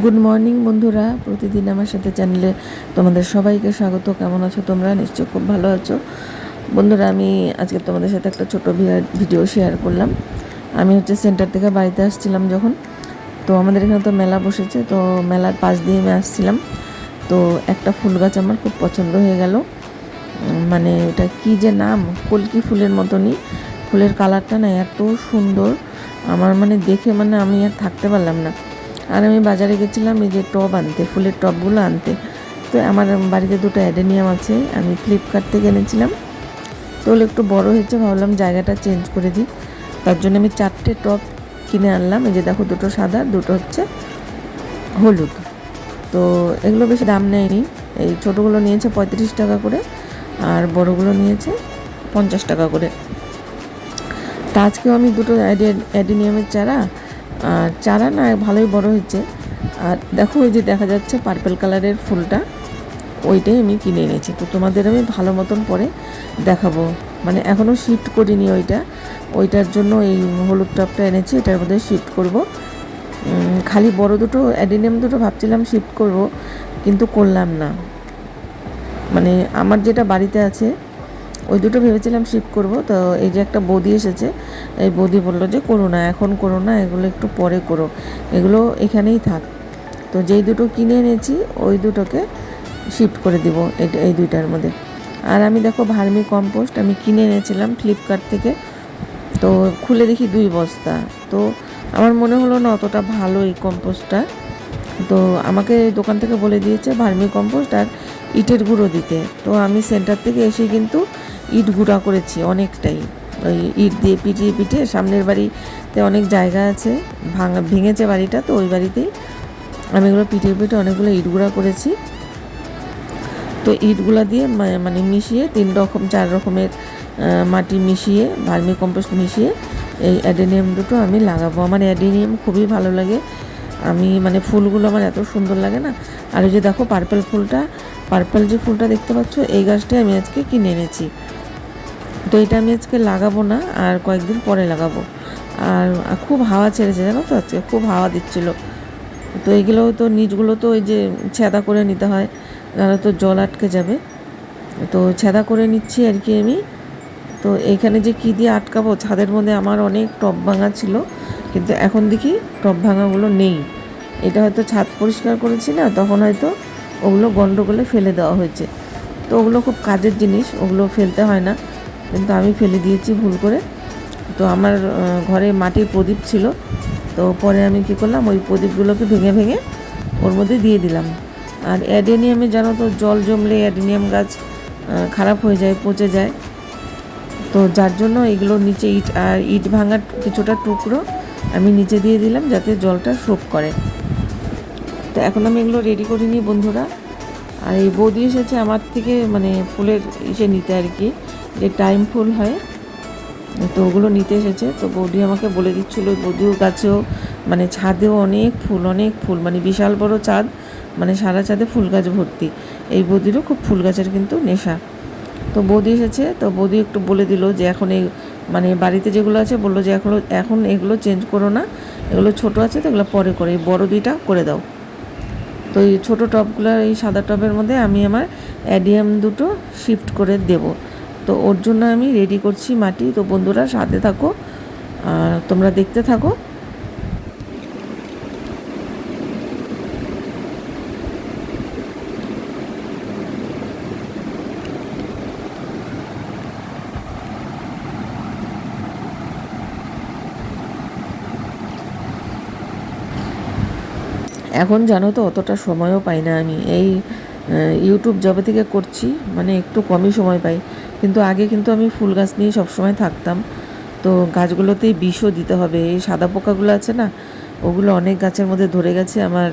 Good morning বন্ধুরা। প্রতিদিন আমার সাথে চ্যানেলে তোমাদের সবাইকে স্বাগত। কেমন আছো তোমরা? নিশ্চয় খুব ভালো আছো। বন্ধুরা, আমি আজকে তোমাদের সাথে একটা ছোটো ভিডিও শেয়ার করলাম। আমি হচ্ছে সেন্টার থেকে বাড়িতে আসছিলাম যখন। তো আমাদের এখানে তো মেলা বসেছে, তো মেলার পাশ দিয়ে আমি আসছিলাম। তো একটা ফুল গাছ আমার খুব পছন্দ হয়ে গেল। মানে এটা কি যে নাম? কলকি ফুলের মতনই। ফুলের কালারটা না এত সুন্দর। আমার মানে দেখে মানে আমি আর থাকতে পারলাম না। আর আমি বাজারে গেছিলাম, এই যে টব আনতে, ফুলের টবগুলো আনতে। তো আমার বাড়িতে দুটো অ্যাডেনিয়াম আছে, আমি ফ্লিপকার্ট থেকে এনেছিলাম। তো ওগুলো একটু বড় হয়েছে, ভাবলাম জায়গাটা চেঞ্জ করে দিই। তার জন্য আমি চারটে টব কিনে আনলাম, এই যে দেখো দুটো সাদা, দুটো হচ্ছে হলুদ। তো এগুলো বেশি দাম নেয়নি, এই ছোটোগুলো নিয়েছে পঁয়ত্রিশ টাকা করে, আর বড়গুলো নিয়েছে পঞ্চাশ টাকা করে। তা আজকেও আমি দুটো অ্যাডি- অ্যাডিনিয়ামের চারা আর চারা না ভালোই বড় হয়েছে। আর দেখো ওই যে দেখা যাচ্ছে পার্পেল কালারের ফুলটা, ওইটাই আমি কিনে এনেছি। তো তোমাদের আমি ভালো মতন পরে দেখাবো। মানে এখনও শিফট করিনি ওইটা। ওইটার জন্য এই হলুদ টপটা এনেছি, এটার মধ্যে শিফট করব। খালি বড় দুটো অ্যাডিনিয়াম দুটো ভাবছিলাম শিফট করব, কিন্তু করলাম না। মানে আমার যেটা বাড়িতে আছে ওই দুটো ভেবেছিলাম শিফট করব, তো এই যে একটা বৌদি এসেছে, এই বৌদি বলল যে করো না, এখন করো না, এগুলো একটু পরে করো, এগুলো এখানেই থাক। তো যেই দুটো কিনে এনেছি, ওই দুটোকে শিফট করে দিব এই দুইটার মধ্যে। আর আমি দেখো ভার্মি কম্পোস্ট আমি কিনে এনেছিলাম ফ্লিপকার্ট থেকে, তো খুলে দেখি দুই বস্তা। তো আমার মনে হলো না অতটা ভালো এই কম্পোস্টটা। তো আমাকে দোকান থেকে বলে দিয়েছে ভার্মি কম্পোস্ট আর ইটের গুঁড়ো দিতে। তো আমি সেন্টার থেকে এসে কিন্তু ইট গুঁড়া করেছি অনেকটাই। ওই ইট দিয়ে পিটিয়ে পিটিয়ে সামনের বাড়িতে অনেক জায়গা আছে, ভাঙা, ভেঙেছে বাড়িটা, তো ওই বাড়িতেই আমি এগুলো পিটিয়ে পিটিয়ে অনেকগুলো ইট গুঁড়া করেছি। তো ইটগুলা দিয়ে মানে মিশিয়ে তিন রকম, চার রকমের মাটি মিশিয়ে ভার্মি কম্পোস্ট মিশিয়ে এই অ্যাডেনিয়াম দুটো আমি লাগাবো। আমার অ্যাডেনিয়াম খুবই ভালো লাগে। আমি মানে ফুলগুলো আমার এত সুন্দর লাগে না। আর ওই যে দেখো, পার্পেল ফুলটা, পার্পেল যে ফুলটা দেখতে পাচ্ছ, এই গাছটাই আমি আজকে কিনে এনেছি। তো এটা আমি আজকে লাগাবো না, আর কয়েকদিন পরে লাগাবো। আর খুব হাওয়া ছেড়েছে, জানো তো আজকে? খুব হাওয়া দিচ্ছিল। তো এগুলো তো, নিচগুলো তো ওই যে ছেদা করে নিতে হয়, নাহলে তো জল আটকে যাবে। তো ছেদা করে নিচ্ছি আর কি আমি। তো এখানে যে কী দিয়ে আটকাবো, ছাদের মধ্যে আমার অনেক টব ভাঙা ছিল, কিন্তু এখন দেখি টব ভাঙাগুলো নেই। এটা হয়তো ছাদ পরিষ্কার করেছি না, তখন হয়তো ওগুলো গন্ডগোলে ফেলে দেওয়া হয়েছে। তো ওগুলো খুব কাজের জিনিস, ওগুলো ফেলতে হয় না। কিন্তু আমি ফেলে দিয়েছি ভুল করে। তো আমার ঘরে মাটির প্রদীপ ছিল। তো পরে আমি কী করলাম, ওই প্রদীপগুলোকে ভেঙে ভেঙে ওর মধ্যে দিয়ে দিলাম। আর অ্যাডেনিয়ামে জানো তো, জল জমলে অ্যাডেনিয়াম গাছ খারাপ হয়ে যায়, পচে যায়। তো যার জন্য এগুলো নিচে ইট, আর ইট ভাঙার কিছুটা টুকরো আমি নিচে দিয়ে দিলাম যাতে জলটা শোক করে। তো এখন আমি এগুলো রেডি করে নিই বন্ধুরা। আর এই বৌদি এসেছে আমার থেকে মানে ফুলের ইসে নিতে আর কি। যে টাইম ফুল হয়, তো ওগুলো নিতে এসেছে। তো বৌদি আমাকে বলে দিচ্ছিল বৌদিও গাছেও মানে ছাদেও অনেক ফুল অনেক ফুল মানে বিশাল বড় চাঁদ মানে সারা চাঁদে ফুল গাছ ভর্তি। এই বৌদিরও খুব ফুল গাছের কিন্তু নেশা। তো বৌদি এসেছে, তো বৌদি একটু বলে দিল যে, এখন এই মানে বাড়িতে যেগুলো আছে, বলল যে, এখনও, এখন এগুলো চেঞ্জ করো না, এগুলো ছোট আছে তো এগুলো পরে করে, এই বড় দুইটা করে দাও। তো এই ছোটো টবগুলো, এই সাদা টবের মধ্যে আমি আমার অ্যাডিয়াম দুটো শিফট করে দেব। তো ওর জন্য আমি রেডি করছি মাটি। তো বন্ধুরা, সাথে থাকো, আর তোমরা দেখতে থাকো। এখন জানো তো, অতটা সময়ও পাই না আমি। এই ইউটিউব যবে থেকে করছি মানে একটু কমই সময় পাই। কিন্তু আগে কিন্তু আমি ফুল গাছ নিয়ে সবসময় থাকতাম। তো গাছগুলোতেই বিষও দিতে হবে। এই সাদা পোকাগুলো আছে না, ওগুলো অনেক গাছের মধ্যে ধরে গেছে। আমার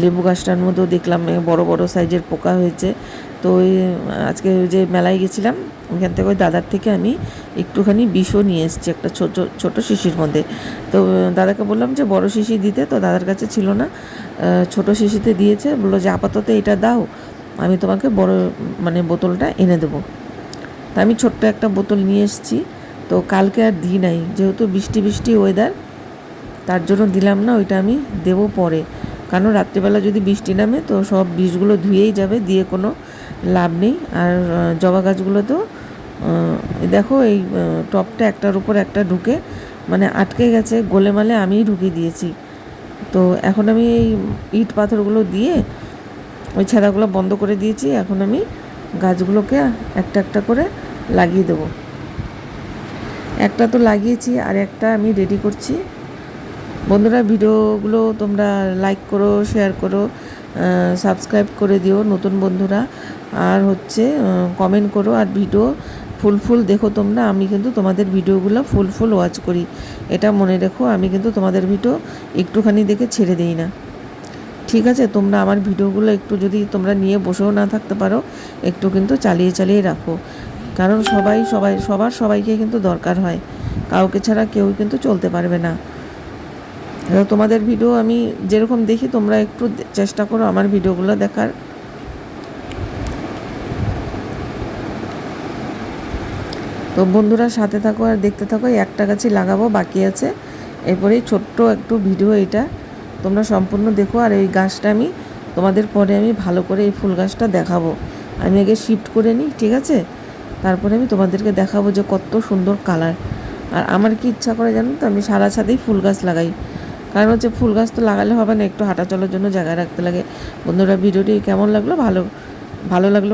লেবু গাছটার মধ্যেও দেখলাম বড় বড় সাইজের পোকা হয়েছে। তো ওই, আজকে যে মেলায় গেছিলাম ওখান থেকে ওই দাদার থেকে আমি একটুখানি বিষও নিয়ে এসেছি একটা ছোট ছোট শিশির মধ্যে। তো দাদাকে বললাম যে, বড় শিশি দিতে। তো দাদার কাছে ছিল না। ছোট শিশিতে দিয়েছে। বলল যে, আপাতত এটা দাও, আমি তোমাকে বড় মানে বোতলটা এনে দেবো। তা আমি ছোট্ট একটা বোতল নিয়ে এসেছি। তো কালকে আর দিই নাই। যেহেতু বৃষ্টি বৃষ্টি ওয়েদার তার জন্য দিলাম না ওইটা আমি দেবো পরে। কারণ রাত্রিবেলা যদি বৃষ্টি নামে তো সব বীজগুলো ধুয়েই যাবে দিয়ে কোনো লাভ নেই। আর জবা গাছগুলোতেও আহ, দেখো এই টপটা একটার উপর একটা ঢুকে মানে আটকে গেছে গোলেমালে আমিই ঢুকিয়ে দিয়েছি। তো এখন আমি এই ইট পাথরগুলো দিয়ে ওই ছেঁড়াগুলো বন্ধ করে দিয়েছি। এখন আমি গাছগুলোকে একটা একটা করে লাগিয়ে দেবো। একটা তো লাগিয়েছি, আর একটা আমি রেডি করছি। বন্ধুরা, ভিডিওগুলো তোমরা লাইক করো শেয়ার করো সাবস্ক্রাইব করে দিও নতুন বন্ধুরা। আর হচ্ছে কমেন্ট করো, আর ভিডিও ফুল ফুল দেখো তোমরা। আমি কিন্তু তোমাদের ভিডিওগুলো ফুল ফুল ওয়াচ করি। এটা মনে রেখো, আমি কিন্তু তোমাদের ভিডিও একটুখানি দেখে ছেড়ে দিই না। ঠিক আছে, তোমরা আমার ভিডিওগুলো একটু যদি তোমরা নিয়ে বসেও না থাকতে পারো, একটু কিন্তু চালিয়ে চালিয়ে রাখো। কারণ সবাই সবাই, সবার সবাইকে কিন্তু দরকার হয়। কাউকে ছাড়া কেউ কিন্তু চলতে পারবে না। তোমাদের ভিডিও আমি যেরকম দেখি, তোমরা একটু চেষ্টা করো আমার ভিডিওগুলো দেখার। তো বন্ধুরা, সাথে থাকো আর দেখতে থাকো একটা গাছই লাগাবো, বাকি আছে। এরপরেই ছোট্ট একটু ভিডিও এটা। তোমরা সম্পূর্ণ দেখো আর এই গাছটা আমি তোমাদের পরে আমি ভালো করে এই ফুল গাছটা দেখাবো। আমি আগে শিফট করে নিই, ঠিক আছে? তারপরে আমি তোমাদেরকে দেখাবো যে কত সুন্দর কালার আর আমার কি ইচ্ছা করে জানো তো, আমি সারা ছাদেই ফুল গাছ লাগাই। কারণ হচ্ছে ফুল গাছ তো লাগালে হবে না, একটু হাঁটা চলার জন্য জায়গা রাখতে লাগে। বন্ধুরা, ভিডিওটি কেমন লাগল? ভালো ভালো লাগল।